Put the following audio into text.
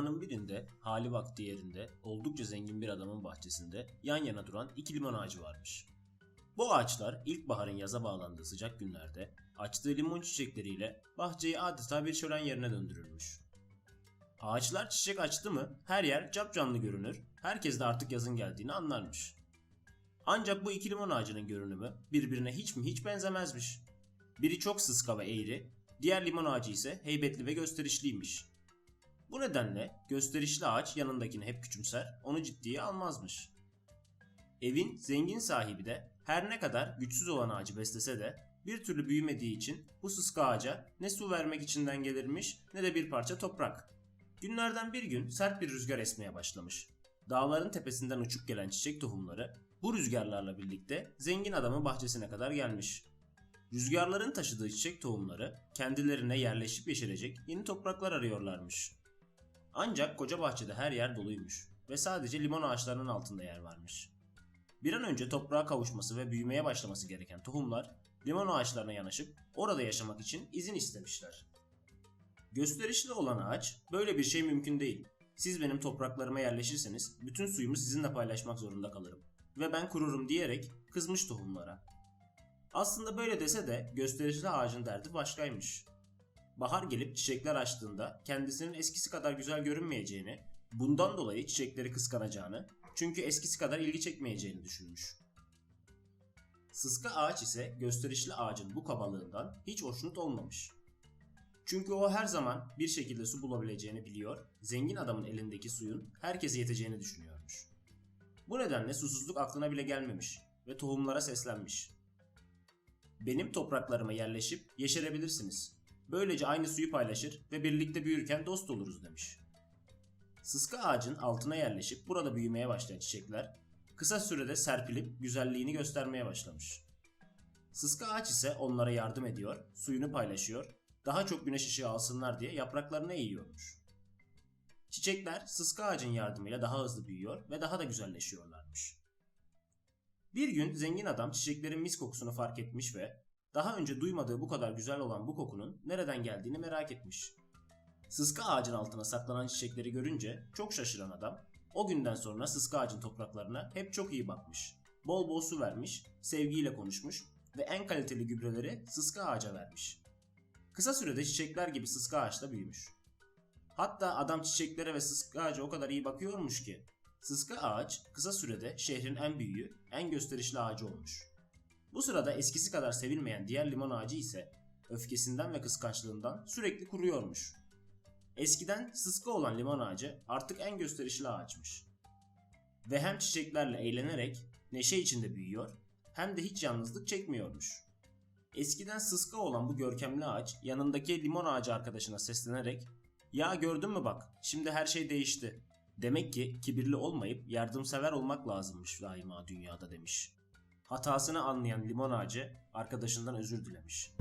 Zamanın birinde hali vakti yerinde oldukça zengin bir adamın bahçesinde yan yana duran iki limon ağacı varmış. Bu ağaçlar ilkbaharın yaza bağlandığı sıcak günlerde açtığı limon çiçekleriyle bahçeyi adeta bir şölen yerine döndürürmüş. Ağaçlar çiçek açtı mı her yer capcanlı görünür, herkes de artık yazın geldiğini anlarmış. Ancak bu iki limon ağacının görünümü birbirine hiç mi hiç benzemezmiş. Biri çok sıska ve eğri, diğer limon ağacı ise heybetli ve gösterişliymiş. Bu nedenle gösterişli ağaç yanındakini hep küçümser, onu ciddiye almazmış. Evin zengin sahibi de her ne kadar güçsüz olan ağacı beslese de bir türlü büyümediği için bu sıska ağaca ne su vermek içinden gelirmiş ne de bir parça toprak. Günlerden bir gün sert bir rüzgar esmeye başlamış. Dağların tepesinden uçup gelen çiçek tohumları bu rüzgarlarla birlikte zengin adamın bahçesine kadar gelmiş. Rüzgarların taşıdığı çiçek tohumları kendilerine yerleşip yeşerecek yeni topraklar arıyorlarmış. Ancak koca bahçede her yer doluymuş ve sadece limon ağaçlarının altında yer varmış. Bir an önce toprağa kavuşması ve büyümeye başlaması gereken tohumlar limon ağaçlarına yanaşıp orada yaşamak için izin istemişler. Gösterişli olan ağaç böyle bir şey mümkün değil. Siz benim topraklarıma yerleşirseniz bütün suyumu sizinle paylaşmak zorunda kalırım ve ben kururum diyerek kızmış tohumlara. Aslında böyle dese de gösterişli ağacın derdi başkaymış. Bahar gelip çiçekler açtığında kendisinin eskisi kadar güzel görünmeyeceğini, bundan dolayı çiçekleri kıskanacağını, çünkü eskisi kadar ilgi çekmeyeceğini düşünmüş. Sıska ağaç ise gösterişli ağacın bu kabalığından hiç hoşnut olmamış. Çünkü o her zaman bir şekilde su bulabileceğini biliyor, zengin adamın elindeki suyun herkese yeteceğini düşünüyormuş. Bu nedenle susuzluk aklına bile gelmemiş ve tohumlara seslenmiş. Benim topraklarıma yerleşip yeşerebilirsiniz. Böylece aynı suyu paylaşır ve birlikte büyürken dost oluruz demiş. Sıska ağacın altına yerleşip burada büyümeye başlayan çiçekler kısa sürede serpilip güzelliğini göstermeye başlamış. Sıska ağaç ise onlara yardım ediyor, suyunu paylaşıyor, daha çok güneş ışığı alsınlar diye yapraklarına eğiyormuş. Çiçekler sıska ağacın yardımıyla daha hızlı büyüyor ve daha da güzelleşiyorlarmış. Bir gün zengin adam çiçeklerin mis kokusunu fark etmiş ve daha önce duymadığı bu kadar güzel olan bu kokunun nereden geldiğini merak etmiş. Sıska ağacın altına saklanan çiçekleri görünce çok şaşıran adam o günden sonra sıska ağacın topraklarına hep çok iyi bakmış. Bol bol su vermiş, sevgiyle konuşmuş ve en kaliteli gübreleri sıska ağaca vermiş. Kısa sürede çiçekler gibi sıska ağaç da büyümüş. Hatta adam çiçeklere ve sıska ağaca o kadar iyi bakıyormuş ki sıska ağaç kısa sürede şehrin en büyüğü, en gösterişli ağacı olmuş. Bu sırada eskisi kadar sevilmeyen diğer limon ağacı ise öfkesinden ve kıskançlığından sürekli kuruyormuş. Eskiden sıska olan limon ağacı artık en gösterişli ağaçmış. Ve hem çiçeklerle eğlenerek neşe içinde büyüyor hem de hiç yalnızlık çekmiyormuş. Eskiden sıska olan bu görkemli ağaç yanındaki limon ağacı arkadaşına seslenerek ''Ya gördün mü bak şimdi her şey değişti. Demek ki kibirli olmayıp yardımsever olmak lazımmış daima dünyada'' demiş. Hatasını anlayan limon ağacı arkadaşından özür dilemiş.